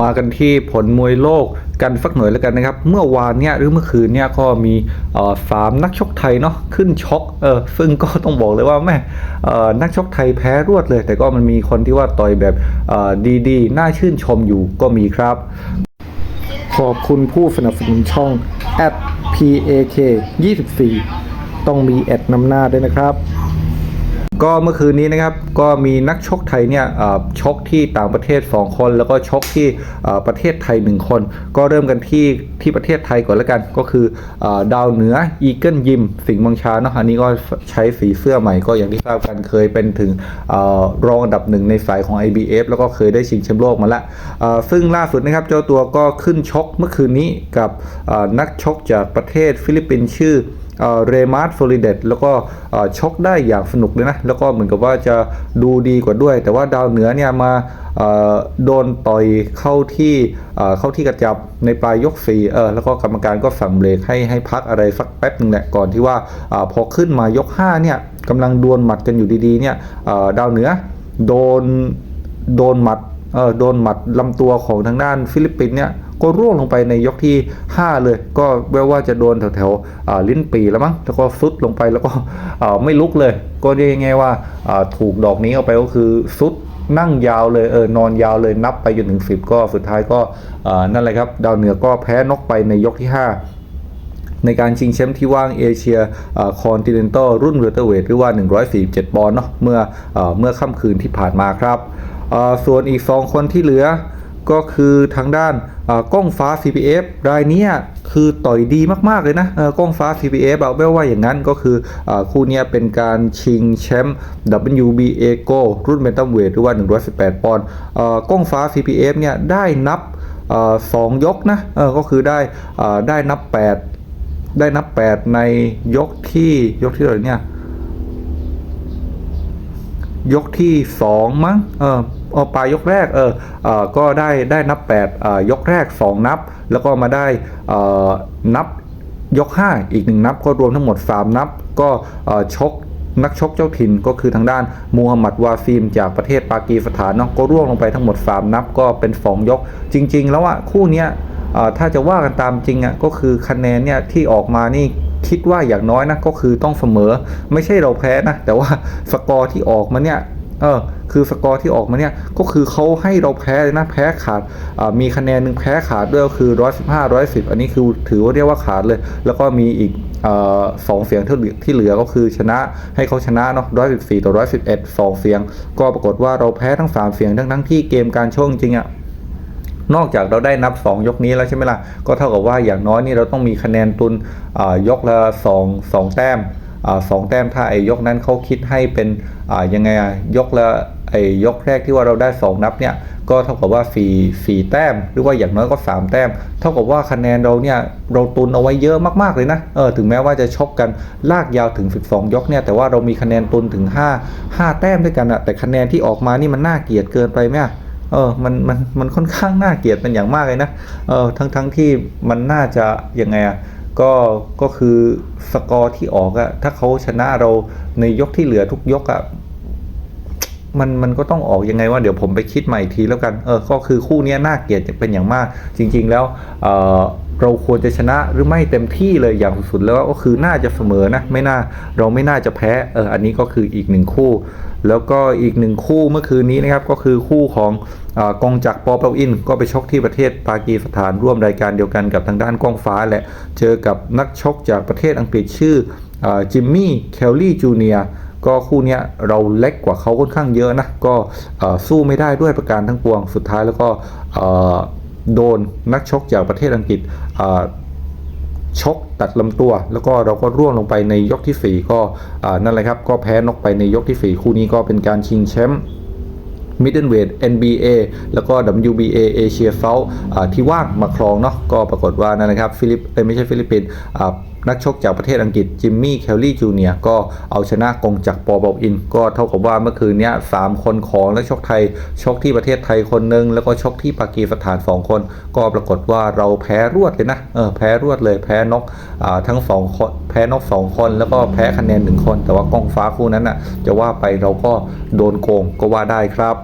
มากันที่ผลมวยโลกกันสักหน่อยแล้วกันนะครับ เมื่อวานเนี่ยหรือเมื่อคืนเนี่ยก็มีสามนักชกไทยเนาะขึ้นชกเออซึ่งก็ต้องบอกเลยว่าแม่นักชกไทยแพ้รวดเลย แต่ก็มันมีคนที่ว่าต่อยแบบดีๆ น่าชื่นชมอยู่ก็มีครับ ขอบคุณผู้สนับสนุนช่อง @pak 24 ต้องมีแอดนำหน้าด้วยนะครับ ก็เมื่อคืนนี้นะครับก็มีนักชกไทยเนี่ยชกที่ต่างประเทศ 2 คน แล้วก็ชกที่ประเทศไทย 1 คน ก็เริ่มกันที่ที่ประเทศไทยก่อนแล้วกัน ก็คืออดาวเหนืออีเกิลยิมสิงห์บางชาเนาะอันนี้ก็ใช้สีเสื้อใหม่ก็อย่างที่ทราบกันเคยเป็นถึงอรองอันดับหนึ่งในสายของ IBF แล้วก็เคยได้ชิงแชมป์โลกมาล้วเอ่อซึ่งล่าสุดนะครับเจ้าตัวก็ขึ้นชกเมื่อคืนนี้กับนักชกจากประเทศฟิลิปปินส์ชื่อ เรมาร์ตฟลิเดตแล้วก็ชกได้อย่างสนุกเลยนะ แล้วก็เหมือนกับว่าจะดูดีกว่าด้วย แต่ว่าดาวเหนือเนี่ยมาโดนต่อยเข้าที่เข้าที่กระจับในปลายยกสี่เออแล้วก็กรรมการก็สั่งเบรกให้ให้พักอะไรสักแป๊บหนึงแหละก่อนที่ว่าอพอขึ้นมายก5เนี่ยกำลังดวลหมัดกันอยู่ดีๆเนี่ยดาวเหนือโดนโดนหมัดเออโดนหมัดลำตัวของทางด้านฟิลิปปินส์เนี่ย ก็ร่วงลงไปในยกที่ 5 เลย ก็แววว่าจะโดนแถวๆลิ้นปีแล้วมั้งแล้วก็ซุดลงไปแล้วก็ไม่ลุกเลย ก็เรียกง่ายๆว่าถูกดอกนี้เอาไปก็คือซุดนั่งยาวเลยเออนอนยาวเลยนับไปจนถึง 10 ก็สุดท้ายก็นั่นแหละครับดาวเหนือก็แพ้นกไปในยกที่ 5ในการชิงแชมป์ที่ว่างเอเชียคอนติเนนตัลรุ่นเวเตอร์เวทหรือว่า 147 ปอนด์เนาะเมื่อเอเมื่อค่ำคืนที่ผ่านมาครับ ส่วนอีก 2 คนที่เหลือ ก็คือทางด้านกล้องฟ้า CPF รายนี้คือต่อยดีมาก ๆ เลยนะกล้องฟ้า CPF เอาไม่ว่าอย่างนั้นก็คืออคู่นี้เป็นการชิงแชมป์ WBA Go รุ่นเบนตัมเวทหรือว่า 118 ปอนด์กล้องฟ้า CPF เนี่ยได้นับอสองยกนะก็คือได้ได้นับ 8 ได้นับ 8 ในยกที่ยกที่เท่าไหร่เนี่ยยกที่สองมั้งเออ ปลายยกแรกเออเออก็ได้ได้นับแปดอ่ยกแรกสองนับ แล้วก็มาได้เออนับยกห้าอีกหนึ่งนับ ก็รวมทั้งหมดสามนับ ก็เออชกนักชกเจ้าถิ่นก็คือทางด้านมูฮัมหมัดวาซีมจากประเทศปากีสถานเนาะก็ร่วงลงไปทั้งหมด 3 นับก็เป็น 2 ยก จริง ๆ แล้วอะคู่เนี้ยถ้าจะว่ากันตามจริงอะก็คือคะแนนเนี่ยที่ออกมานี่คิดว่าอย่างน้อยนะก็คือต้องเสมอ ไม่ใช่เราแพ้นะ แต่ว่าสกอร์ที่ออกมาเนี่ย เออคือสกอร์ที่ออกมาเนี่ยก็คือเขาให้เราแพ้เลยนะแพ้ขาดมีคะแนนหนึ่งแพ้ขาดด้วยก็คือ115 110อันนี้คือถือว่าเรียกว่าขาดเลย แล้วก็มีอีกออสองเสียงที่เหลือที่เหลือก็คือชนะให้เขาชนะเนาะ114ต่อ111สองเสียง ก็ปรากฏว่าเราแพ้ทั้งสามเสียงทั้งทั้งที่เกมการชกจริงอะนอกจากเราได้นับ 2 ยกนี้แล้วใช่ไหมล่ะ ก็เท่ากับว่าอย่างน้อยนี่เราต้องมีคะแนนตุนยกละ2 2 แต้ม สองแต้มถ้าไอ้ยกนั้นเขาคิดให้เป็นยังไงอะยกละไอ้ยกแรกที่ว่าเราได้ 2 นับเนี่ยก็เท่ากับว่า4 4แต้ม หรือว่าอย่างน้อยก็ 3 แต้ม เท่ากับว่าคะแนนเราเนี่ยเราตุนเอาไว้เยอะมากๆเลยนะเออถึงแม้ว่าจะชกกันลากยาวถึง 12 ยกเนี่ยแต่ว่าเรามีคะแนนตุนถึง 5 5 แต้มด้วยกันอะแต่คะแนนที่ออกมานี่มันน่าเกลียดเกินไปไหมเออมันมันมันค่อนข้างน่าเกลียดเป็นอย่างมากเลยนะเออทั้งทั้งที่มันน่าจะยังไงอะ ก็ก็คือสกอร์ที่ออกอะถ้าเขาชนะเราในยกที่เหลือทุกยกอะมันมันก็ต้องออกยังไงว่าเดี๋ยวผมไปคิดใหม่อีกทีแล้วกัน เออ ก็คือคู่นี้น่าเกลียดเป็นอย่างมาก จริง ๆ แล้ว เออ เราควรจะชนะหรือไม่เต็มที่เลยอย่างสุดๆ แล้วก็คือน่าจะเสมอนะไม่น่าเราไม่น่าจะแพ้เอออันนี้ก็คืออีกหนึ่งคู่ แล้วก็อีกหนึ่งคู่เมื่อคืนนี้นะครับก็คือคู่ของอกองจักรปอเปาอิน ก็ไปชกที่ประเทศปากีสถานร่วมรายการเดียวกันกับทางด้านกองฟ้าแหละเจอกับนักชกจากประเทศอังกฤษชื่อจิมมี่เคลลี่จูเนียก็คู่นี้เราเล็กกว่าเขาค่อนข้างเยอะนะ ก็สู้ไม่ได้ด้วยประการทั้งปวงสุดท้ายแล้วก็ โดนนักชกจากประเทศอังกฤษชกตัดลำตัว แล้วก็เราก็ร่วงลงไปในยกที่ 4 ก็นั่นแหละครับก็แพ้นกไปในยกที่ 4 คู่นี้ก็เป็นการชิงแชมป์มิดเดิลเวท NBA แล้วก็ WBA เอเชียเซาที่ว่างมาครองเนาะก็ปรากฏว่านั่นนะครับฟิลิปเอไม่ใช่ฟิลิปปินส์ นักชกจากประเทศอังกฤษจิมมี่เคลลี่จูเนียก็เอาชนะกงจักปอบอบอิน ก็เท่ากับว่าเมื่อคืนนี้สามคนของนักชกไทยชกที่ประเทศไทยคนหนึ่งแล้วก็ชกที่ปากีสถานสองคน ก็ปรากฏว่าเราแพ้รวดเลยนะเออแพ้รวดเลยแพ้นกอ่าทั้งสองคนแพ้นกสองคน แล้วก็แพ้คะแนนหนึ่งคน แต่ว่ากองฟ้าคู่นั้นน่ะจะว่าไปเราก็โดนโกงก็ว่าได้ครับ